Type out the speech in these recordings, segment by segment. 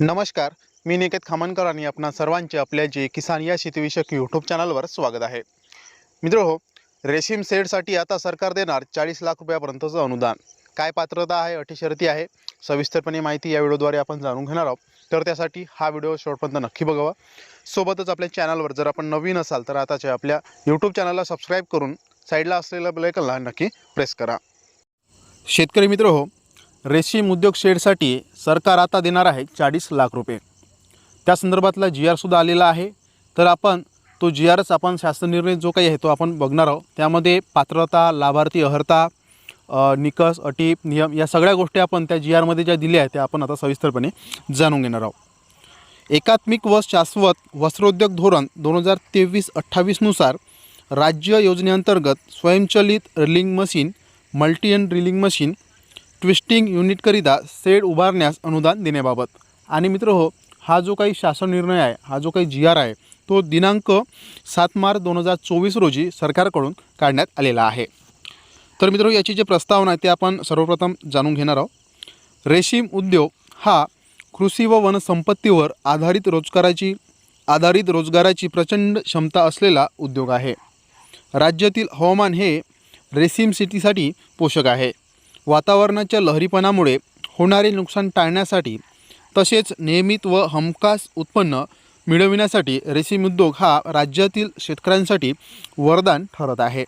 नमस्कार मी निकेत खामनकर आणि आपणा सर्वांचे आपल्या जे किसान या शेतीविषयक यूट्यूब चॅनलवर स्वागत आहे. मित्र हो रेशीम सेडसाठी आता सरकार देणार चाळीस लाख रुपयापर्यंतचं अनुदान. काय पात्रता आहे अटी शर्ती आहे सविस्तरपणे माहिती या व्हिडिओद्वारे आपण जाणून घेणार आहोत. तर त्यासाठी हा व्हिडिओ शेवटपर्यंत नक्की बघावा. सोबतच आपल्या चॅनलवर जर आपण नवीन असाल तर आताच्या आपल्या यूट्यूब चॅनलला सबस्क्राईब करून साईडला असलेल्या बेलायकनला नक्की प्रेस करा. शेतकरी मित्र हो रेशीम उद्योग शेडसाठी सरकार आता देणार आहे चाळीस लाख रुपये. त्या संदर्भातला जी आरसुद्धा आलेला आहे. तर आपण तो जी आरच आपण शासन निर्णय जो काही आहे तो आपण बघणार आहोत. त्यामध्ये पात्रता लाभार्थी अर्हता निकस निकष अटी नियम या सगळ्या गोष्टी आपण त्या जी आरमध्ये ज्या दिल्या आहेत त्या आपण आता सविस्तरपणे जाणून घेणार आहोत. एकात्मिक व शाश्वत वस्त्रोद्योग धोरण दोन हजार तेवीस अठ्ठावीसनुसार राज्य योजनेअंतर्गत स्वयंचलित drilling machine multi end drilling machine twisting युनिटकरिता shed उभारण्यास अनुदान देण्याबाबत. आणि मित्र हो हा जो काही शासन निर्णय आहे हा जो काही जी आर आहे तो दिनांक सात मार्च दोन हजार चोवीस रोजी सरकारकडून काढण्यात आलेला आहे. तर मित्र हो, याची जी प्रस्तावना आहे ते आपण सर्वप्रथम जाणून घेणार आहोत. रेशीम उद्योग हा कृषी व वनसंपत्तीवर आधारित रोजगाराची आधारित रोजगाराची प्रचंड क्षमता असलेला उद्योग आहे. राज्यातील हवामान हे रेशीम शेतीसाठी पोषक आहे. वातावरणाच्या लहरीपणामुळे होणारे नुकसान टाळण्यासाठी तसेच नियमित व हमखास उत्पन्न मिळविण्यासाठी रेशीम उद्योग हा राज्यातील शेतकऱ्यांसाठी वरदान ठरत आहे.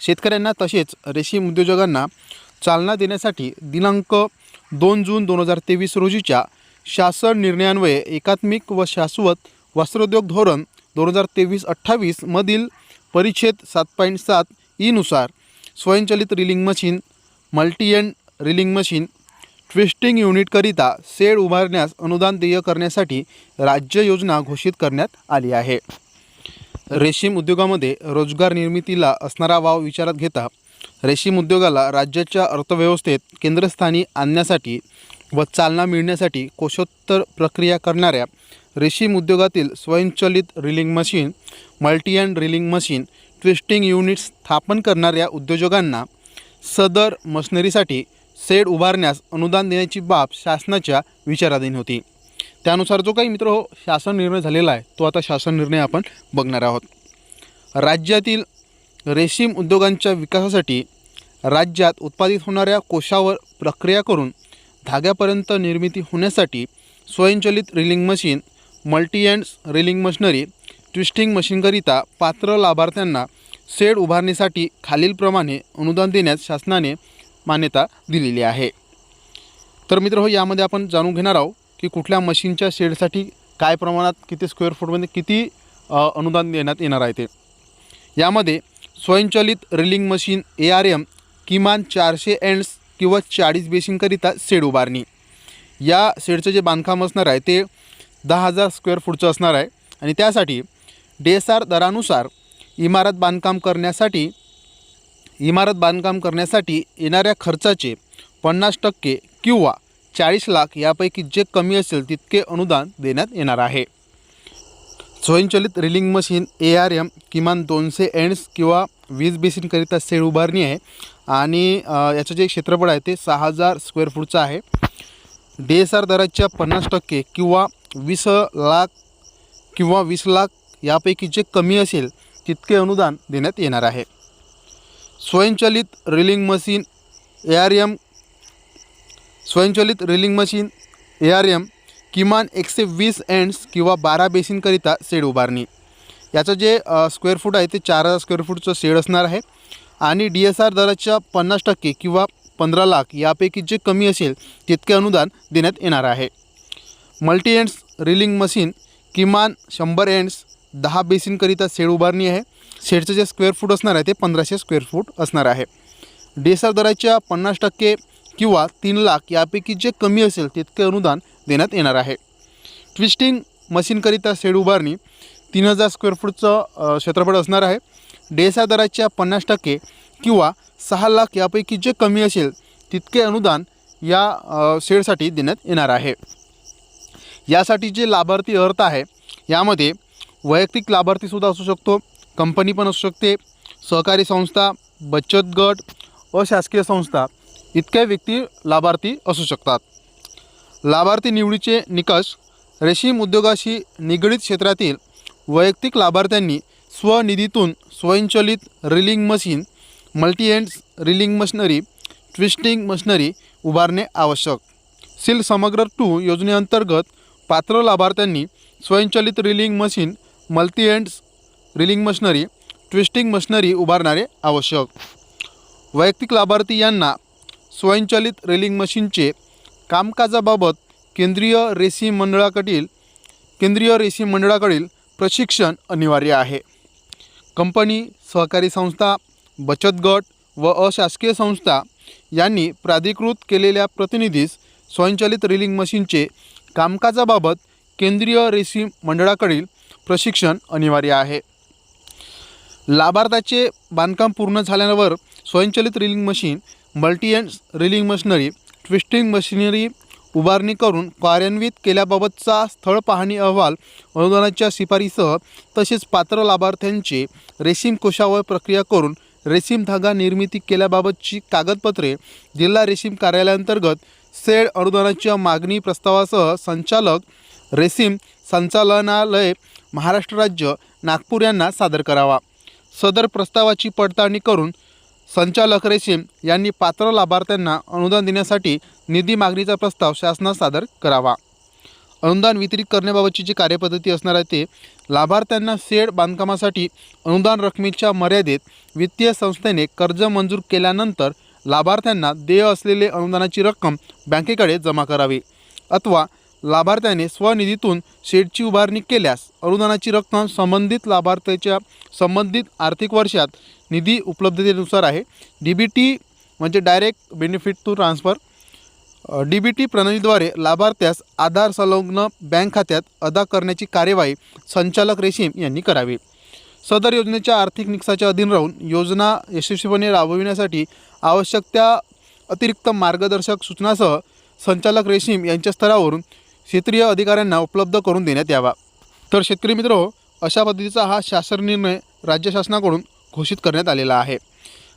शेतकऱ्यांना तसेच रेशीम उद्योजकांना चालना देण्यासाठी दिनांक दोन जून दोन हजार तेवीस रोजीच्या शासन निर्णयान्वये एकात्मिक व शाश्वत वस्त्रोद्योग धोरण दोन हजार तेवीस अठ्ठावीसमधील परिच्छेद सात पॉईंट सात ईनुसार स्वयंचलित reeling machine multi end reeling machine twisting युनिटकरिता shed उभारण्यास अनुदान देय करण्यासाठी राज्य योजना घोषित करण्यात आली आहे. रेशीम उद्योगामध्ये रोजगार निर्मितीला असणारा वाव विचारात घेता रेशीम उद्योगाला राज्याच्या अर्थव्यवस्थेत केंद्रस्थानी आणण्यासाठी व चालना मिळण्यासाठी कोशोत्तर प्रक्रिया करणाऱ्या रेशीम उद्योगातील स्वयंचलित reeling machine multi end reeling machine twisting unit स्थापन करणाऱ्या उद्योजकांना सदर मशिनरीसाठी सेड उभारण्यास अनुदान देण्याची बाब शासनाच्या विचाराधीन होती. त्यानुसार जो काही मित्र हो शासन निर्णय झालेला आहे तो आता शासन निर्णय आपण बघणार आहोत. राज्यातील रेशीम उद्योगांच्या विकासासाठी राज्यात उत्पादित होणाऱ्या कोशावर प्रक्रिया करून धाग्यापर्यंत निर्मिती होण्यासाठी स्वयंचलित reeling machine multi ends reeling machinery twisting मशीनकरिता पात्र लाभार्थ्यांना सेड उभारणीसाठी खालीलप्रमाणे अनुदान देण्यास शासनाने मान्यता दिलेली आहे. तर मित्र हो यामध्ये आपण जाणून घेणार आहोत की कुठल्या मशीनच्या शेडसाठी काय प्रमाणात किती स्क्वेअर फूटमध्ये किती अनुदान देण्यात येणार आहे ते. यामध्ये स्वयंचलित reeling machine A R M किमान चारशे एंड्स किंवा चाळीस बेसिंगकरिता शेड उभारणी. या शेडचं जे बांधकाम असणार आहे ते दहा हजार स्क्वेअर फूटचं असणार आहे आणि त्यासाठी डी एस आर दरानुसार इमारत बांधकाम करण्यासाठी इमारत बांधकाम करण्यासाठी येणाऱ्या खर्चाचे पन्नास टक्के किंवा चाळीस लाख यापैकी जे कमी असेल तितके अनुदान देण्यात येणार आहे. स्वयंचलित reeling machine A R M किमान दोनशे एंड्स किंवा वीज बेसिनकरिता सेड उभारणी आहे आणि याचं जे क्षेत्रफळ आहे ते सहा हजार स्क्वेअर फूटचं आहे. डी एस आर दराच्या पन्नास टक्के किंवा वीस लाख किंवा वीस लाख यापैकी जे कमी असेल तितके अनुदान देण्यात येणार आहे. स्वयंचलित reeling machine A R M स्वयंचलित reeling machine A R M किमान एकशे वीस एंड्स किंवा बारा बेसिनकरिता शेड उभारणी. याचं जे स्क्वेअर फूट आहे ते चार हजार स्क्वेअर फूटचं शेड असणार आहे. आणि डी एस आर दराच्या पन्नास टक्के किंवा पंधरा लाख यापैकी जे कमी असेल तितके अनुदान देण्यात येणार आहे. मल्टी एंड्स रिलिंग मशीन किमान शंभर एंड्स दहा बेसिनकरिता शेड उभारणी आहे. शेडचं जे स्क्वेअर फूट असणार आहे ते पंधराशे स्क्वेअर फूट असणार आहे. डेसर दराच्या पन्नास टक्के किंवा तीन लाख यापैकी जे कमी असेल तितके अनुदान देण्यात येणार आहे. ट्विस्टिंग मशीनकरिता शेड उभारणी तीन हजार स्क्वेअर फूटचं क्षेत्रफळ असणार आहे. डी दराच्या पन्नास टक्के किंवा सहा लाख यापैकी जे कमी असेल तितके अनुदान या शेडसाठी देण्यात येणार आहे. यासाठी जे लाभार्थी अर्थ आहे यामध्ये वैयक्तिक लाभार्थीसुद्धा असू शकतो कंपनी पण असू शकते सहकारी संस्था बचत गट अशासकीय संस्था इतक्या व्यक्ती लाभार्थी असू शकतात. लाभार्थी निवडीचे निकष रेशीम उद्योगाशी निगडीत क्षेत्रातील वैयक्तिक लाभार्थ्यांनी स्वनिधीतून स्वयंचलित reeling machine multi ends reeling machinery twisting machinery उभारणे आवश्यक. सिल समग्र टू योजनेअंतर्गत पात्र लाभार्थ्यांनी स्वयंचलित reeling machine multi ends reeling machinery twisting machinery उभारणारे आवश्यक. वैयक्तिक लाभार्थी यांना स्वयंचलित रेलिंग मशीनचे कामकाजाबाबत केंद्रीय रेशीम मंडळाकडील केंद्रीय रेशीम मंडळाकडील प्रशिक्षण अनिवार्य आहे. कंपनी सहकारी संस्था बचत गट व अशासकीय संस्था यांनी प्राधिकृत केलेल्या प्रतिनिधीस स्वयंचलित रिलिंग मशीनचे कामकाजाबाबत केंद्रीय रेशीम मंडळाकडील प्रशिक्षण अनिवार्य आहे. लाभार्थ्याचे बांधकाम पूर्ण झाल्यावर स्वयंचलित reeling machine multi end reeling machinery twisting machinery उभारणी करून कार्यान्वित केल्याबाबतचा स्थळ पाहणी अहवाल अनुदानाच्या शिफारीसह तसेच पात्र लाभार्थ्यांचे रेशीम कोशावर प्रक्रिया करून रेशीम धागा निर्मिती केल्याबाबतची कागदपत्रे जिल्हा रेशीम कार्यालयांतर्गत सेड अनुदानाच्या मागणी प्रस्तावासह संचालक रेशीम संचालनालय महाराष्ट्र राज्य नागपूर यांना सादर करावा. सदर प्रस्तावाची पडताळणी करून संचालक रेशीम यांनी पात्र लाभार्थ्यांना अनुदान देण्यासाठी निधी मागणीचा प्रस्ताव शासनास सादर करावा. अनुदान वितरित करण्याबाबतची जी कार्यपद्धती असणार आहे ते लाभार्थ्यांना सेड बांधकामासाठी अनुदान रकमेच्या मर्यादेत वित्तीय संस्थेने कर्ज मंजूर केल्यानंतर लाभार्थ्यांना देय असलेले अनुदानाची रक्कम बँकेकडे जमा करावी अथवा लाभार्थ्याने स्वनिधीतून शेडची उभारणी केल्यास अनुदानाची रक्कम संबंधित लाभार्थ्याच्या संबंधित आर्थिक वर्षात निधी उपलब्धतेनुसार आहे. डी बी टी म्हणजे direct benefit to transfer D B T प्रणालीद्वारे लाभार्थ्यास आधार संलग्न बँक खात्यात अदा करण्याची कार्यवाही संचालक रेशीम यांनी करावी. सदर योजनेच्या आर्थिक निकसाच्या अधीन राहून योजना यशस्वीपणे राबविण्यासाठी आवश्यक त्या अतिरिक्त मार्गदर्शक सूचनासह संचालक रेशीम यांच्या स्तरावरून क्षेत्रीय अधिकाऱ्यांना उपलब्ध करून देण्यात यावा. तर शेतकरी मित्र अशा पद्धतीचा हा शासन निर्णय राज्य शासनाकडून घोषित करण्यात आलेला आहे.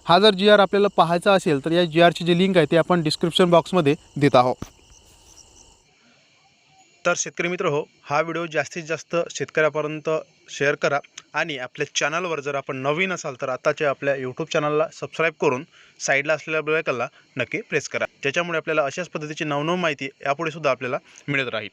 हा जर जी आर आपल्याला पाहायचा असेल तर या जी आरची जी लिंक आहे ते आपण डिस्क्रिप्शन बॉक्समध्ये देत आहोत. तर शेतकरी मित्र हो हा व्हिडिओ जास्तीत जास्त शेतकऱ्यापर्यंत शेअर करा आणि आपल्या चॅनलवर जर आपण नवीन असाल तर आताच्या आपल्या यूट्यूब चॅनलला सबस्क्राईब करून साईडला असलेल्या बेलायकनला नक्की प्रेस करा. ज्याच्यामुळे आपल्याला अशाच पद्धतीची नवनव माहिती यापुढे सुद्धा आपल्याला मिळत राहील.